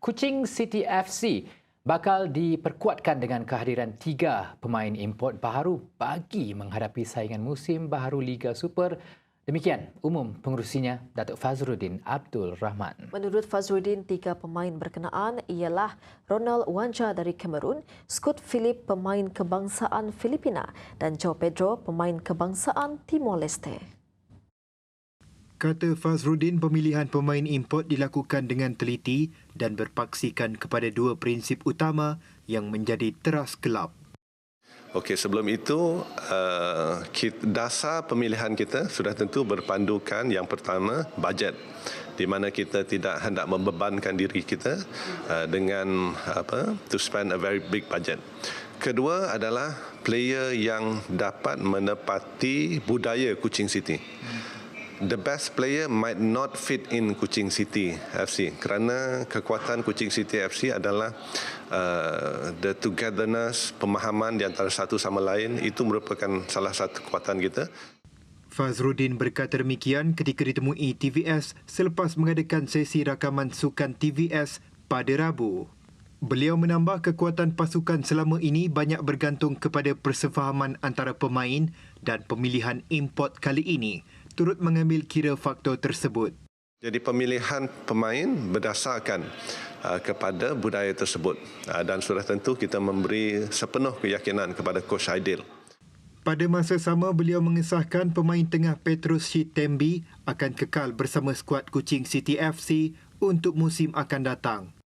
Kuching City FC bakal diperkuatkan dengan kehadiran tiga pemain import baharu bagi menghadapi saingan musim baharu Liga Super. Demikian umum pengurusinya Datuk Fazruddin Abdul Rahman. Menurut Fazruddin, tiga pemain berkenaan ialah Ronald Wanja dari Cameroon, Scott Philip pemain kebangsaan Filipina dan Joe Pedro pemain kebangsaan Timor Leste. Kata Fazrudin, pemilihan pemain import dilakukan dengan teliti dan berpaksikan kepada dua prinsip utama yang menjadi teras kelab. Okey, sebelum itu uh, dasar pemilihan kita sudah tentu berpandukan yang pertama bajet di mana kita tidak hendak membebankan diri kita uh, dengan apa to spend a very big budget. Kedua adalah player yang dapat menepati budaya Kuching City the best player might not fit in Kuching City FC kerana kekuatan Kuching City FC adalah uh, the togetherness, pemahaman di antara satu sama lain itu merupakan salah satu kekuatan kita. Fazrudin berkata demikian ketika ditemui TVS selepas mengadakan sesi rakaman sukan TVS pada Rabu. Beliau menambah kekuatan pasukan selama ini banyak bergantung kepada persefahaman antara pemain dan pemilihan import kali ini turut mengambil kira faktor tersebut. Jadi pemilihan pemain berdasarkan uh, kepada budaya tersebut uh, dan sudah tentu kita memberi sepenuh keyakinan kepada Coach Aidil. Pada masa sama, beliau mengesahkan pemain tengah Petrus Shitembi akan kekal bersama skuad Kuching City FC untuk musim akan datang.